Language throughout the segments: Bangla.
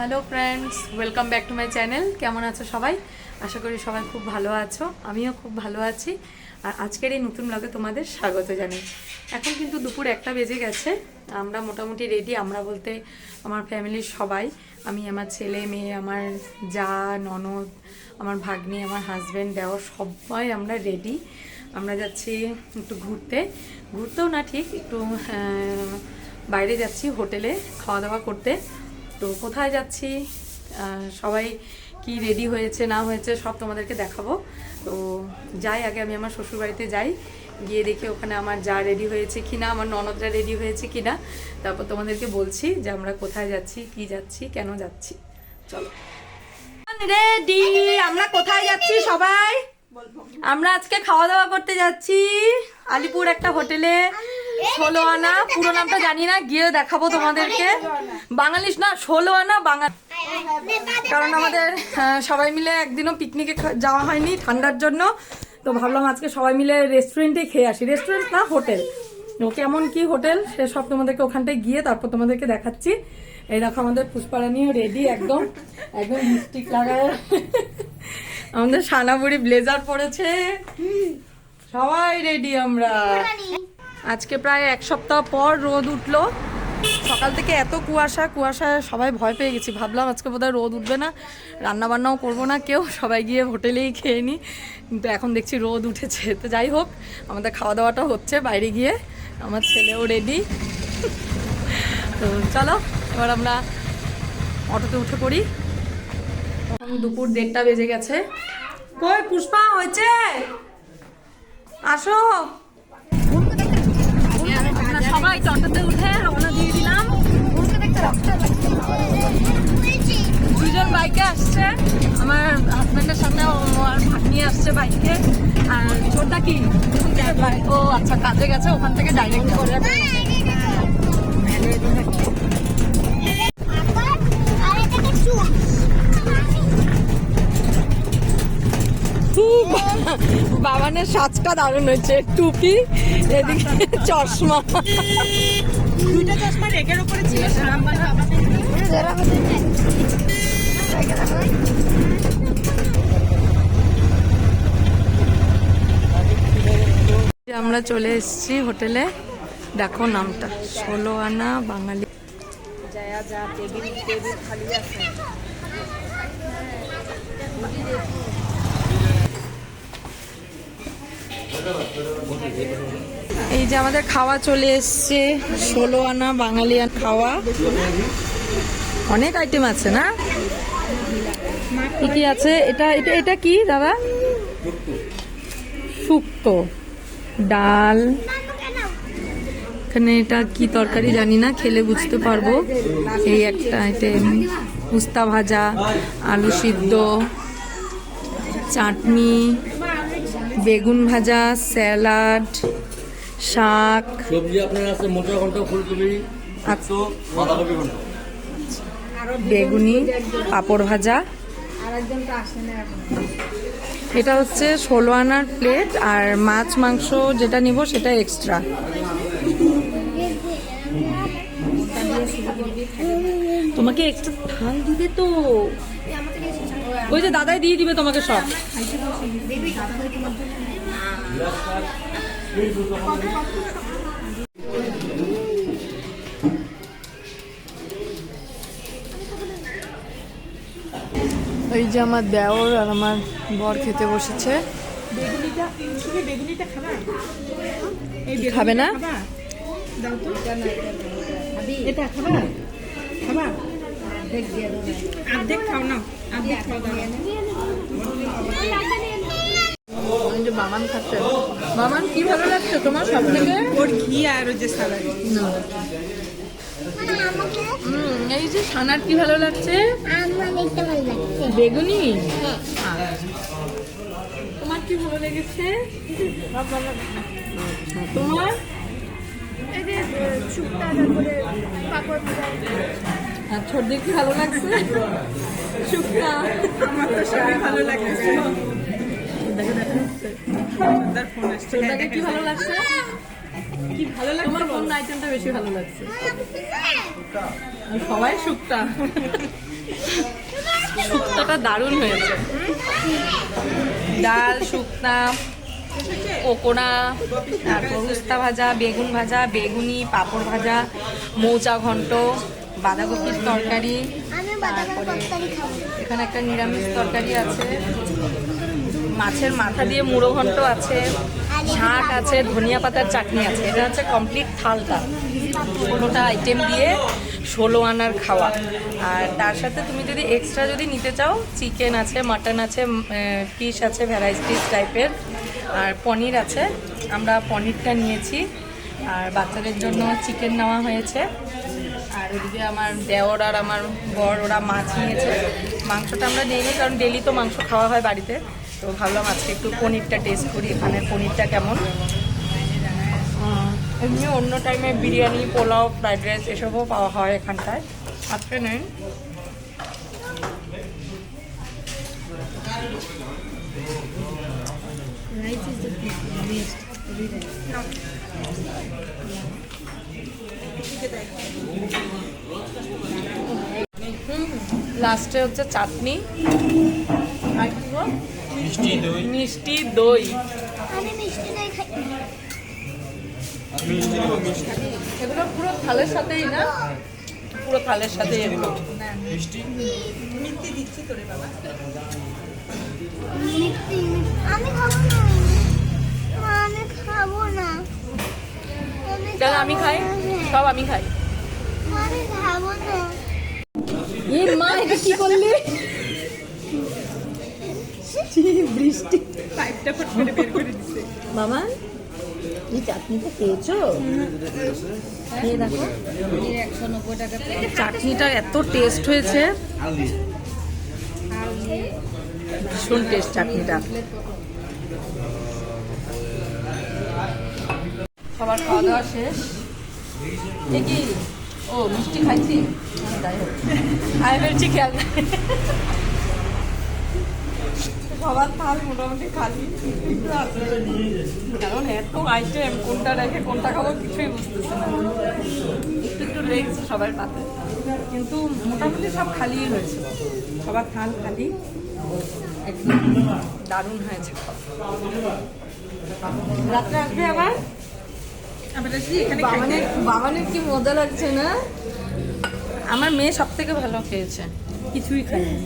Hello friends welcome back to my channel কেমন আছো সবাই? আশা করি সবাই খুব ভালো আছো। আমিও খুব ভালো আছি। আর আজকের এই নতুন ব্লগে তোমাদের স্বাগত জানাই। এখন কিন্তু দুপুর একটা বেজে গেছে। আমরা মোটামুটি রেডি আমরা বলতে আমার ফ্যামিলির সবাই। আমি, আমার ছেলে, মেয়ে, আমার যা, ননদ, আমার ভাগ্নি, আমার হাজব্যান্ড দেওয়ার সবাই আমরা রেডি আমরা যাচ্ছি একটু ঘুরতে। ঘুরতেও না ঠিক, একটু বাইরে যাচ্ছি হোটেলে খাওয়া দাওয়া করতে। তো কোথায় যাচ্ছি? সবাই কি রেডি হয়েছে, না হয়েছে সব তোমাদেরকে দেখাবো। তো যাই, আগে আমি আমার শ্বশুরবাড়িতে যাই। গিয়ে দেখি ওখানে আমার যা রেডি হয়েছে কি না আমার ননদরা রেডি হয়েছে কি না তারপর তোমাদেরকে বলছি যে আমরা কোথায় যাচ্ছি, কি যাচ্ছি, কেন যাচ্ছি। চলো। রেডি আমরা কোথায় যাচ্ছি সবাই? আমরা আজকে খাওয়া দাওয়া করতে যাচ্ছি আলিপুর একটা হোটেলে। ষোলো আনা পুরো নামটা জানি না, গিয়ে দেখাবো তোমাদেরকে। বাঙালিস না ষোলো আনা বাঙালি। কারণ আমাদের সবাই মিলে একদিনও পিকনিকে যাওয়া হয়নি ঠান্ডার জন্য। তো ভাবলাম আজকে সবাই মিলে রেস্টুরেন্টে খেয়ে আসি। রেস্টুরেন্ট না হোটেল তো কেমন কি হোটেল সে সব তোমাদেরকে ওখানটায় গিয়ে তারপর তোমাদেরকে দেখাচ্ছি। এই দেখো, আমাদের পুষ্পারানিও রেডি একদম একদম লিপস্টিক লাগায় আমাদের সানাবুড়ি ব্লেজার পরেছে। সবাই রেডি আমরা। আজকে প্রায় এক সপ্তাহ পর রোদ উঠল। সকাল থেকে এত কুয়াশা কুয়াশায় সবাই ভয় পেয়ে গেছি। ভাবলাম আজকে বোধহয় রোদ উঠবে না রান্না বান্নাও করব না, কেউ সবাই গিয়ে হোটেলেই খেয়ে নি। কিন্তু এখন দেখছি রোদ উঠেছে। তো যাই হোক, আমাদের খাওয়া দাওয়াটা হচ্ছে, বাইরে গিয়ে আমার ছেলেও রেডি তো চলো, এবার আমরা অটোতে উঠে পড়ি। এখন দুপুর দেড়টা বেজে গেছে। কই পুষ্পা, হয়েছে? আসো। সবাই অটোতে উঠে রওনা দিয়ে দিলাম। দুজন বাইকে আসছে। আমার হাজব্যান্ডের ও আর ভাগ্নি আসছে বাইকে। আর ছোটটা কি? ও আচ্ছা কাজে গেছে, ওখান থেকে ডাইরেক্ট করে বাবানের সাজটা দারুণ হয়েছে। টুপি এদিকে চশমা। দুইটা চশমা উপরে ছিল আমরা চলে এসেছি হোটেলে। দেখো নামটা। ষোলো আনা বাঙালি। যা যা টেবিল টেবিল খালি আছে। এই যে আমাদের খাওয়া চলে এসছে, ষোলো আনা বাঙালিয়ান খাওয়া। অনেক আইটেম আছে না? কি আছে? এটা এটা এটা কি দাদা? শুক্তো। ডাল। এখানে এটা কি তরকারি জানি না, খেলে বুঝতে পারব। এই একটা আইটেম উস্তা ভাজা, আলু সিদ্ধ, চাটনি। বেগুন ভাজা স্যালাড শাক। সবজি আপনার আছে মোটা ঘন্ট ফুলকপি আচ্ছা। বাঁধাকপি ঘন্ট। বেগুনি পাঁপড় ভাজা। এটা হচ্ছে ষোলো আনার প্লেট আর মাছ মাংস যেটা নিব সেটা এক্সট্রা তোমাকে এক্সট্রা থাল দিবে তো। ওই যে দাদাই দিয়ে দিবে তোমাকে সব। এই যে আমার দেওর আর আমার বর খেতে বসেছে। বেগুনিটা তুমি বেগুনিটা খাবা? খাবে না? খাবা? অর্ধেক খাও না অর্ধেক খাও এই যে খাচ্ছে। কি ভালো লাগছে তোমার সব থেকে? ওর ঘি আর ওই যে সালাদ। হুম, এই যে ছানার কি ভালো লাগছে? বেগুনি। তোমার কি ভালো লেগেছে? তোমার? আর ছোটদের কি ভালো লাগছে? শুক্তা আমার তো সবই ভালো লাগছে কি ভালো লাগছে? কি ভালো লাগছে তোমার কোন আইটেমটা বেশি ভালো লাগছে? সবাই শুক্তা শুক্তাটা দারুণ হয়েছে। ডাল শুক্তা পকোড়া তারপর উস্তা ভাজা বেগুন ভাজা বেগুনি পাঁপড় ভাজা মৌচা ঘন্ট বাঁধাকপির তরকারি, তারপরে এখানে একটা নিরামিষ তরকারি আছে। মাছের মাথা দিয়ে মুড়ো ঘন্ট আছে, শাক আছে, ধনিয়া পাতার চাটনি আছে। এটা হচ্ছে কমপ্লিট থালটা ষোলোটা আইটেম দিয়ে ষোলো আনার খাওয়া। আর তার সাথে তুমি যদি এক্সট্রা যদি নিতে চাও চিকেন আছে মাটন আছে ফিশ আছে ভ্যারাইটিস টাইপের আর পনির আছে। আমরা পনিরটা নিয়েছি। আর বাচ্চাদের জন্য চিকেন নেওয়া হয়েছে। আর ওদিকে আমার দেওর আর আমার বর, ওরা মাছ নিয়েছে। মাংসটা আমরা নিইনি, কারণ ডেলি তো মাংস খাওয়া হয় বাড়িতে। তো ভাবলাম আজকে একটু পনিরটা টেস্ট করি, এখানে পনিরটা কেমন। এমনি অন্য টাইমে বিরিয়ানি, পোলাও ফ্রাইড রাইস এসবও পাওয়া হয় এখানটায়। আজকে নেই। লাস্টে হচ্ছে চাটনি। আর কি গো? মিষ্টি দই। আমি মিষ্টি দই খাই। এগুলো পুরো থালের সাথেই না? পুরো থালের সাথেই এগুলো। মিষ্টি? আমি খাব না। মা, আমি খাব না। চল আমি খাই। সব আমি খাই। এ মা এটা কি করলি? বৃষ্টি। পাইপটা ফট করে বের করে দিছে। মামা এই চাটনিটা খেয়েছো? খেয়ে দেখো। চাটনিটা এত টেস্ট হয়েছে। ভীষণ টেস্ট চাটনিটা। সবার খাওয়া দাওয়া শেষ। কি ও মিষ্টি খাইছি খাই ফেলছি খেয়াল সবার থাল মোটামুটি খালি কারণ এত আইটেম কোনটা রেখে কোনটা খাব কিছুই বুঝতেছে না একটু একটু লেগেছে সবার পাতে কিন্তু মোটামুটি সব খালিই হয়েছে সবার থাল খালি একদম দারুণ হয়েছে। রাত্রে আসবে আবার বাবানের কি মজা লাগছে না? আমার মেয়ে সব থেকে ভালো খেয়েছে। কিছুই খায়নি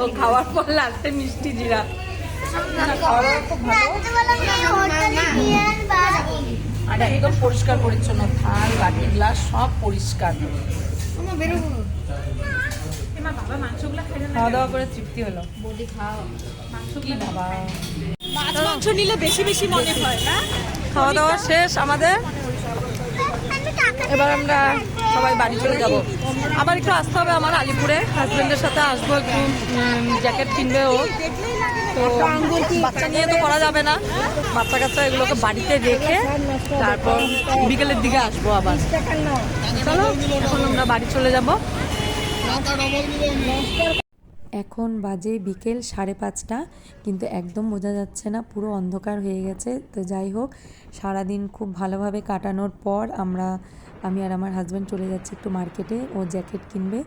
ও খাওয়ার পর লাস্টে মিষ্টি জিরা। আর একদম পরিষ্কার পরিচ্ছন্ন থাল বাটি গ্লাস সব পরিষ্কার। খাওয়া দাওয়া করে তৃপ্তি হলো। বডি খাও। কি বাবা। মাছ মাংস নিলে বেশি বেশি মনে হয় না? খাওয়া দাওয়া শেষ আমাদের। এবার আমরা সবাই বাড়ি চলে যাব। আবার একটু আসতে হবে আমার আলিপুরে। হাজবেন্ডের সাথে আসব একটু জ্যাকেট কিনবে ও। তো বাচ্চা নিয়ে তো করা যাবে না। বাচ্চা কাচ্চা এগুলোকে বাড়িতে রেখে তারপর বিকেলের দিকে আসব আবার। চলো এখন আমরা বাড়ি চলে যাব। এখন বাজে বিকেল সাড়ে পাঁচটা, কিন্তু একদম বোঝা যাচ্ছে না, পুরো অন্ধকার হয়ে গেছে। তো যাই হোক সারাদিন খুব ভালোভাবে কাটানোর পর আমরা, আমি আর আমার হাজব্যান্ড চলে যাচ্ছি একটু মার্কেটে ও জ্যাকেট কিনবে।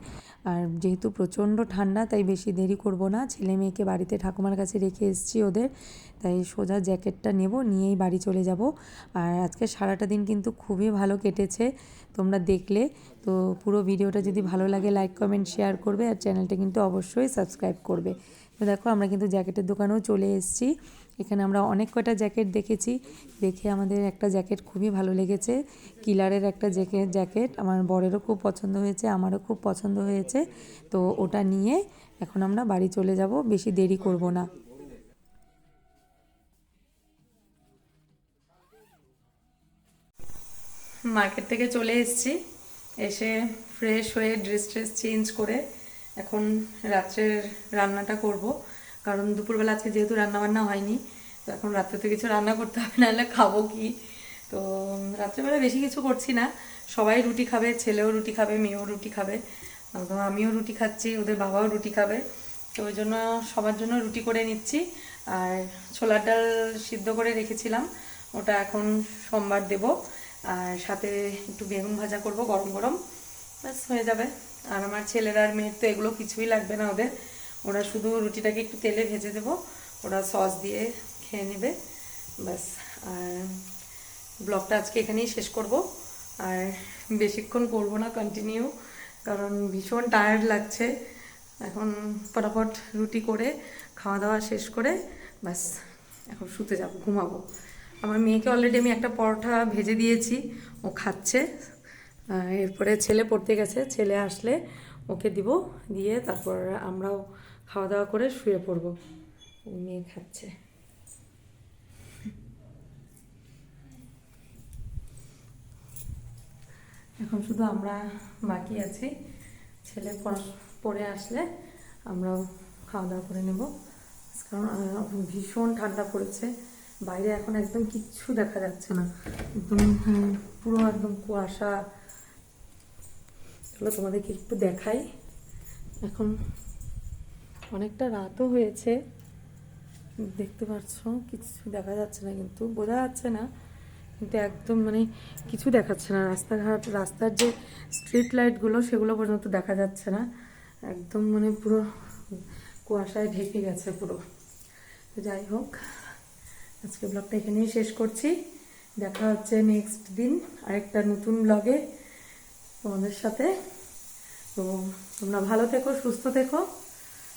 আর যেহেতু প্রচণ্ড ঠান্ডা, তাই বেশি দেরি করব না। ছেলে মেয়েকে বাড়িতে ঠাকুমার কাছে রেখে এসেছি ওদের। তাই সোজা জ্যাকেটটা নেব, নিয়েই বাড়ি চলে যাব। আর আজকে সারাটা দিন কিন্তু খুবই ভালো কেটেছে, তোমরা দেখলে। তো পুরো ভিডিওটা যদি ভালো লাগে লাইক কমেন্ট শেয়ার করবে। আর চ্যানেলটা কিন্তু অবশ্যই সাবস্ক্রাইব করবে। তো দেখো, আমরা কিন্তু জ্যাকেটের দোকানেও চলে এসেছি। এখানে আমরা অনেক কয়টা জ্যাকেট দেখেছি। দেখে আমাদের একটা জ্যাকেট খুবই ভালো লেগেছে। কিলারের একটা জ্যাকেট জ্যাকেট আমার বরেরও খুব পছন্দ হয়েছে, আমারও খুব পছন্দ হয়েছে। তো ওটা নিয়ে এখন আমরা বাড়ি চলে যাব, বেশি দেরি করব না। মার্কেট থেকে চলে এসেছি। এসে ফ্রেশ হয়ে ড্রেস ট্রেস চেঞ্জ করে এখন রাত্রের রান্নাটা করব। কারণ দুপুরবেলা আজকে যেহেতু রান্না বান্না হয়নি, তো এখন রাত্রে তো কিছু রান্না করতে হবে, নাহলে খাব কি? তো রাত্রেবেলা বেশি কিছু করছি না। সবাই রুটি খাবে, ছেলেও রুটি খাবে, মেয়েও রুটি খাবে আমিও রুটি খাচ্ছি, ওদের বাবাও রুটি খাবে। তো ওই জন্য সবার জন্য রুটি করে নিচ্ছি। আর ছোলার ডাল সিদ্ধ করে রেখেছিলাম, ওটা এখন সোমবার দেব। আর সাথে একটু বেগুন ভাজা করব, গরম গরম, ব্যাস হয়ে যাবে। আর আমার ছেলের আর মেয়ের তো এগুলো কিছুই লাগবে না ওদের। ওরা শুধু রুটিটাকে একটু তেলে ভেজে দেবো। ওরা সস দিয়ে খেয়ে নেবে। ব্যাস, আর ব্লগটা আজকে এখানেই শেষ করব। আর বেশিক্ষণ করব না কন্টিনিউ কারণ ভীষণ টায়ার্ড লাগছে। এখন ফটাফট রুটি করে খাওয়া দাওয়া শেষ করে, ব্যাস, এখন শুতে যাব, ঘুমাবো। আমার মেয়েকে অলরেডি আমি একটা পরোটা ভেজে দিয়েছি, ও খাচ্ছে। এরপরে ছেলে পড়তে গেছে, ছেলে আসলে ওকে দিব, দিয়ে তারপর আমরাও খাওয়া দাওয়া করে শুয়ে পড়ব। মেয়ে খাচ্ছে। এখন শুধু আমরা বাকি আছি। ছেলে পড়া- আসলে আমরাও খাওয়া দাওয়া করে নেব। কারণ ভীষণ ঠান্ডা পড়েছে। বাইরে এখন একদম কিচ্ছু দেখা যাচ্ছে না। একদম পুরো একদম কুয়াশা। চলো তোমাদেরকে একটু দেখাই। এখন অনেকটা রাতও হয়েছে। দেখতে পাচ্ছ, কিছু দেখা যাচ্ছে না কিন্তু, বোঝা যাচ্ছে না, কিন্তু একদম মানে কিছু দেখাচ্ছে না। রাস্তাঘাট, রাস্তার যে স্ট্রিট লাইটগুলো সেগুলো পর্যন্ত দেখা যাচ্ছে না। একদম মানে পুরো কুয়াশায় ঢেকে গেছে পুরো। তো যাই হোক, আজকে ব্লগটা এখানেই শেষ করছি। দেখা হচ্ছে নেক্সট দিন আরেকটা নতুন ব্লগে তোমাদের সাথে। তো তোমরা ভালো থেকো, সুস্থ থেকো।